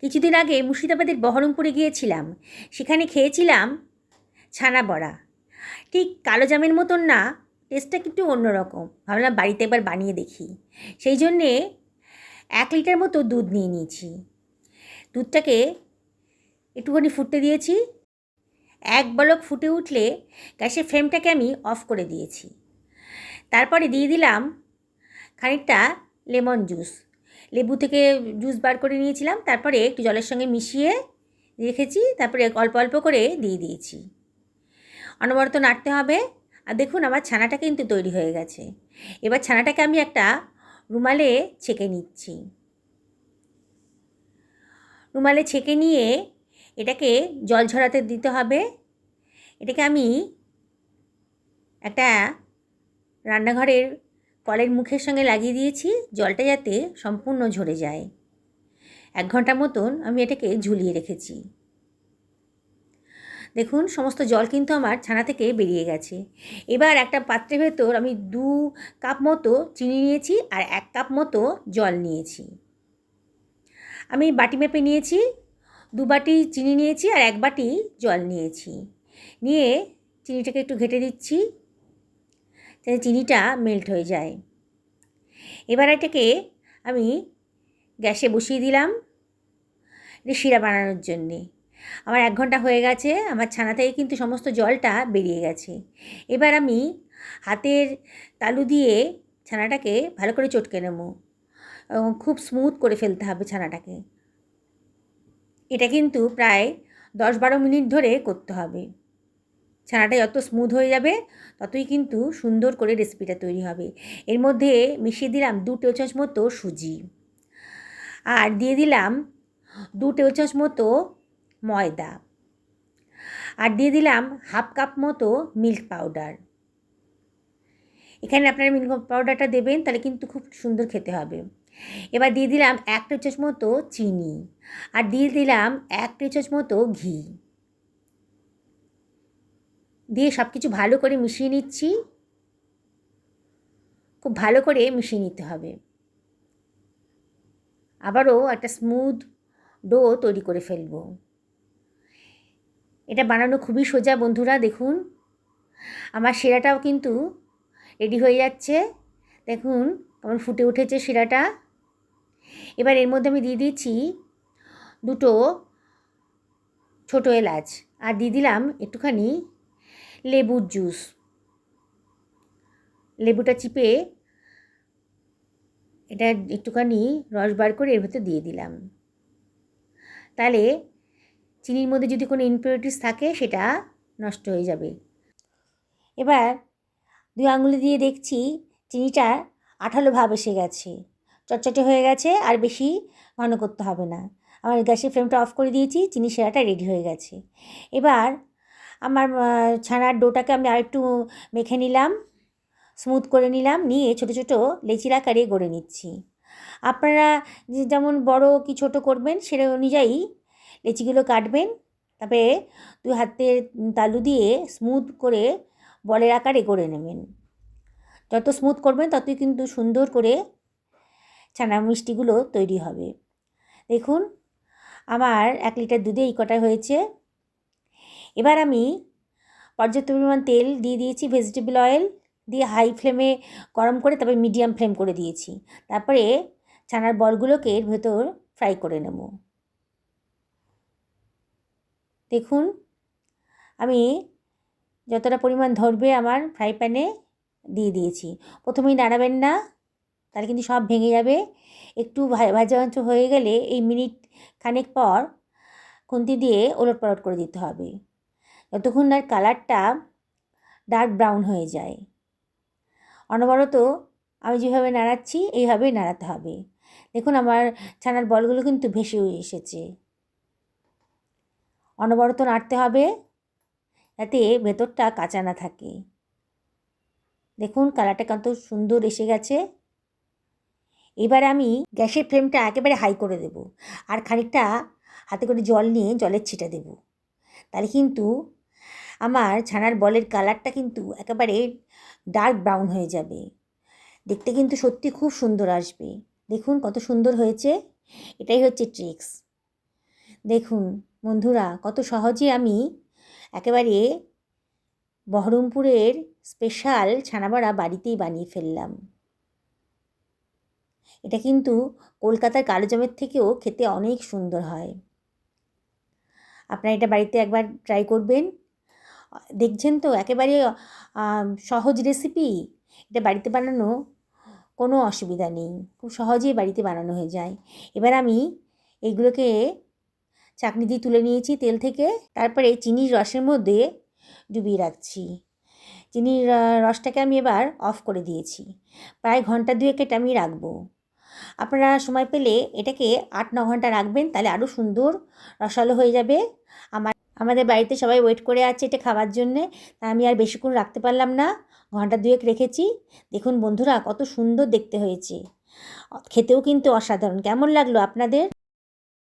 কিছুদিন আগে মুর্শিদাবাদের বহরমপুরে গিয়েছিলাম। সেখানে খেয়েছিলাম ছানা বড়া। ঠিক কালো জামের মতন না, টেস্টটা একটু অন্যরকম। ভাবলাম বাড়িতে একবার বানিয়ে দেখি। সেই জন্যে এক লিটার মতো দুধ নিয়ে নিয়েছি। দুধটাকে একটুখানি ফুটতে দিয়েছি। এক বলক ফুটে উঠলে গ্যাসের ফ্লেমটাকে আমি অফ করে দিয়েছি। তারপরে দিয়ে দিলাম খানিকটা লেমন জুস। লেবু থেকে জুস বার করে নিয়েছিলাম, তারপরে একটু জলের সঙ্গে মিশিয়ে রেখেছি, তারপরে অল্প অল্প করে দিয়ে দিয়েছি। অনবরত নাড়তে হবে। আর দেখুন আমার ছানাটা কিন্তু তৈরি হয়ে গেছে। এবার ছানাটাকে আমি একটা রুমালে ছেঁকে নিচ্ছি। রুমালে ছেঁকে নিয়ে এটাকে জল ঝরাতে দিতে হবে। এটাকে আমি একটা রান্নাঘরের কলের মুখের সঙ্গে লাগিয়ে দিয়েছি, জলটা যাতে সম্পূর্ণ ঝরে যায়। এক ঘণ্টা মতন আমি এটাকে ঝুলিয়ে রেখেছি। দেখুন, সমস্ত জল কিন্তু আমার ছানা থেকে বেরিয়ে গেছে। এবার একটা পাত্রের ভেতর আমি দু কাপ মতো চিনি নিয়েছি আর এক কাপ মতো জল নিয়েছি। আমি বাটি মেপে নিয়েছি, দু বাটি চিনি নিয়েছি আর এক বাটি জল নিয়েছি। নিয়ে চিনিটাকে একটু ঘেটে দিচ্ছি, যাতে চিনিটা মেল্ট হয়ে যায়। এবার এটাকে আমি গ্যাসে বসিয়ে দিলাম শিরা বানানোর জন্যে। আমার এক ঘণ্টা হয়ে গেছে, আমার ছানা থেকে কিন্তু সমস্ত জলটা বেরিয়ে গেছে। এবার আমি হাতের তালু দিয়ে ছানাটাকে ভালো করে চটকে নেব। খুব স্মুথ করে ফেলতে হবে ছানাটাকে। এটা কিন্তু প্রায় দশ বারো মিনিট ধরে করতে হবে। ছানাটা যত স্মুথ হয়ে যাবে, ততই কিন্তু সুন্দর করে রেসিপিটা তৈরি হবে। এর মধ্যে মিশিয়ে দিলাম দু টেবিল চামচ মতো সুজি। আর দিয়ে দিলাম দু টেবিল চামচ মতো ময়দা। আর দিয়ে দিলাম হাফ কাপ মতো মিল্ক পাউডার এখানে আপনারা মিল্ক পাউডারটা দেবেন, তাহলে কিন্তু খুব সুন্দর খেতে হবে। এবার দিয়ে দিলাম এক টেবিল চামচ মতো চিনি। আর দিয়ে দিলাম এক টেবিল চামচ মতো ঘি। দিয়ে সব কিছু ভালো করে মিশিয়ে নিচ্ছি। খুব ভালো করে মিশিয়ে নিতে হবে। আবারও একটা স্মুথ ডো তৈরি করে ফেলব। এটা বানানো খুবই সোজা বন্ধুরা, দেখুন। আমার শিরাটাও কিন্তু রেডি হয়ে যাচ্ছে। দেখুন কেমন ফুটে উঠেছে শিরাটা। এবার এর মধ্যে আমি দিয়ে দিচ্ছি দুটো ছোটো এলাচ। আর দিয়ে দিলাম একটুখানি লেবুর জুস। লেবুটা চিপে এটা একটুখানি রস বার করে এর ভেতর দিয়ে দিলাম। তাহলে চিনির মধ্যে যদি কোনো ইনপিউরিটিস থাকে, সেটা নষ্ট হয়ে যাবে। এবার দুই আঙুলি দিয়ে দেখছি চিনিটা আঠালো ভাব এসে গেছে। চটচটে হয়ে গেছে, আর বেশি ঘন করতে হবে না। আমার গ্যাসের ফ্লেমটা অফ করে দিয়েছি, চিনি সেরাটা রেডি হয়ে গেছে। এবার আমার ছানার ডোটাকে আমি আরেকটু মেখে নিলাম স্মুথ করে নিলাম, নিয়ে ছোটো ছোটো লেচির আকারে গড়ে নিচ্ছি। আপনারা যেমন বড় কি ছোট করবেন, সেটা অনুযায়ী লেচিগুলো কাটবেন তারপরে দুই হাতের তালু দিয়ে স্মুথ করে বলের আকারে গড়ে নেবেন। যত স্মুথ করবেন, ততই কিন্তু সুন্দর করে ছানা মিষ্টিগুলো তৈরি হবে। দেখুন, আমার এক লিটার দুধে এই কটা হয়েছে। এবার আমি পর্যাপ্ত পরিমাণ তেল দিয়ে দিয়েছি ভেজিটেবল অয়েল দিয়ে হাই ফ্লেমে গরম করে তারপরে মিডিয়াম ফ্লেম করে দিয়েছি। তারপরে ছানার বলগুলোকে এর ভেতর ফ্রাই করে নেব। দেখুন, আমি যতটা পরিমাণ ধরবে আমার ফ্রাই প্যানে দিয়ে দিয়েছি। প্রথমেই নাড়াবেন না, তাহলে কিন্তু সব ভেঙে যাবে। একটু ভাজা হয়ে গেলে এই মিনিট খানেক পর খুন্তি দিয়ে ওলট পালট করে দিতে হবে। যতক্ষণ না কালারটা ডার্ক ব্রাউন হয়ে যায়। অনবরত আমি যেভাবে নাড়াচ্ছি, এইভাবেই নাড়াতে হবে। দেখুন আমার ছানার বলগুলো কিন্তু ভেসে এসেছে। অনবরত নাড়তে হবে যাতে ভেতরটা কাঁচা না থাকে। দেখুন কালারটা কত সুন্দর এসে গেছে। এবার আমি গ্যাসের ফ্লেমটা একেবারে হাই করে দেব আর খানিকটা হাতে করে জল নিয়ে জলের ছিটা দেব। তাহলে কিন্তু আমার ছানার বলের কালারটা কিন্তু একেবারে ডার্ক ব্রাউন হয়ে যাবে। দেখতে কিন্তু সত্যি খুব সুন্দর আসবে। দেখুন কত সুন্দর হয়েছে। এটাই হচ্ছে ট্রিক্স দেখুন বন্ধুরা, কত সহজে আমি একেবারে বহরমপুরের স্পেশাল ছানাবড়া বাড়িতেই বানিয়ে ফেললাম। এটা কিন্তু কলকাতার কালোজামের থেকেও খেতে অনেক সুন্দর হয়। আপনারা এটা বাড়িতে একবার ট্রাই করবেন। দেখছেন তো, একেবারে সহজ রেসিপি এটা বাড়িতে বানানো কোনো অসুবিধা নেই। খুব সহজেই বাড়িতে বানানো হয়ে যায়। এবার আমি এগুলোকে চাকনি দিয়ে তুলে নিয়েছি তেল থেকে। তারপরে চিনির রসের মধ্যে ডুবিয়ে রাখছি। চিনির রসটাকে আমি এবার অফ করে দিয়েছি। প্রায় ঘণ্টা দুয়েক এটা আমি রাখব। আপনারা সময় পেলে এটাকে আট, ন ঘণ্টা রাখবেন, তাহলে আরও সুন্দর রসালো হয়ে যাবে। আমার আমাদের বাড়িতে সবাই ওয়েট করে আছে এটা খাওয়ার জন্যে তাই আমি আর বেশিক্ষণ রাখতে পারলাম না, ঘণ্টা দুয়েক রেখেছি। দেখুন বন্ধুরা, কত সুন্দর দেখতে হয়েছে। খেতেও কিন্তু অসাধারণ। কেমন লাগল আপনাদের?